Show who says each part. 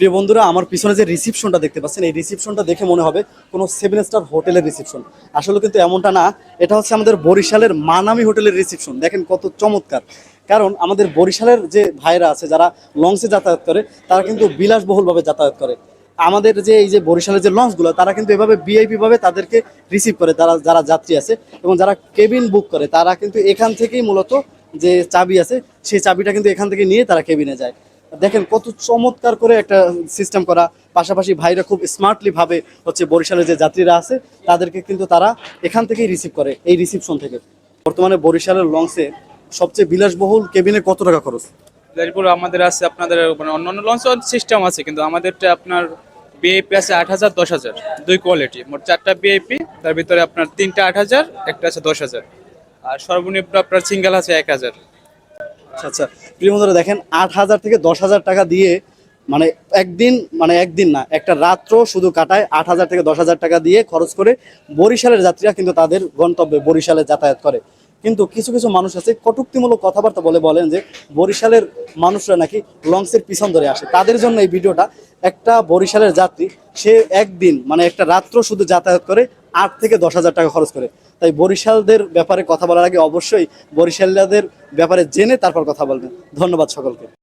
Speaker 1: প্রিয় বন্ধুরা, আমার পিছনে যে রিসিপশনটা দেখতে পাচ্ছেন, এই রিসিপশনটা দেখে মনে হবে কোনো সেভেন স্টার হোটেলের রিসিপশন আসলে কিন্তু এমনটা না, এটা হচ্ছে আমাদের বরিশালের মানামি হোটেলের রিসিপশন দেখেন কত চমৎকার। কারণ আমাদের বরিশালের যে ভাইরা আছে, যারা লঞ্চে যাতায়াত করে, তারা কিন্তু বিলাসবহুলভাবে যাতায়াত করে। আমাদের যে এই যে বরিশালের যে লঞ্চগুলো, তারা কিন্তু এভাবে ভিআইপি ভাবে তাদেরকে রিসিভ করে, তারা যারা যাত্রী আছে এবং যারা কেবিন বুক করে, তারা কিন্তু এখান থেকেই মূলত যে চাবি আছে, সেই চাবিটা কিন্তু এখান থেকে নিয়ে তারা কেবিনে যায়। দেখেন কত চমৎকার করে একটা সিস্টেম করা। পাশাপাশি ভাইরা খুব স্মার্টলি ভাবে হচ্ছে বরিশালের যে যাত্রীরা আছে তাদেরকে কিন্তু তারা এখান থেকেই রিসিভ করে এই রিসিপশন থেকে। বর্তমানে বরিশালের লঞ্চে সবচেয়ে বিলাসবহুল কেবিনে কত টাকা খরচ?
Speaker 2: এরপর আমাদের আছে আপনাদের মানে অন্যান্য লঞ্চ সিস্টেম আছে কিন্তু আমাদেরটা আপনার বিআইপি আছে আট হাজার দশ হাজার দুই কোয়ালিটি মোট চারটা বিআইপি তার ভিতরে আপনার তিনটা আট হাজার একটা আছে দশ হাজার। আর সর্বনিম্ন আপনার সিঙ্গেল আছে এক হাজার।
Speaker 1: আচ্ছা আচ্ছা। প্রিয় বন্ধুরা, দেখেন আট হাজার থেকে দশ হাজার টাকা দিয়ে মানে একদিন মানে একদিন না, একটা রাত্র শুধু কাটায় আট হাজার থেকে দশ হাজার টাকা দিয়ে খরচ করে বরিশালের যাত্রীরা কিন্তু তাদের গন্তব্যে বরিশালে যাতায়াত করে। কিন্তু কিছু কিছু মানুষ আছে, কটুক্তিমূলক কথাবার্তা বলে বলেন যে, বরিশালের মানুষরা নাকি লঞ্চের পিছন ধরে আসে। তাদের জন্য এই ভিডিওটা একটা বরিশালের যাত্রী, সে একদিন মানে একটা রাত্র শুধু যাতায়াত করে আট থেকে দশ হাজার টাকা খরচ করে। তাই বরিশালদের ব্যাপারে কথা বলার আগে অবশ্যই বরিশালদের ব্যাপারে জেনে তারপর কথা বলবেন। ধন্যবাদ সকলকে।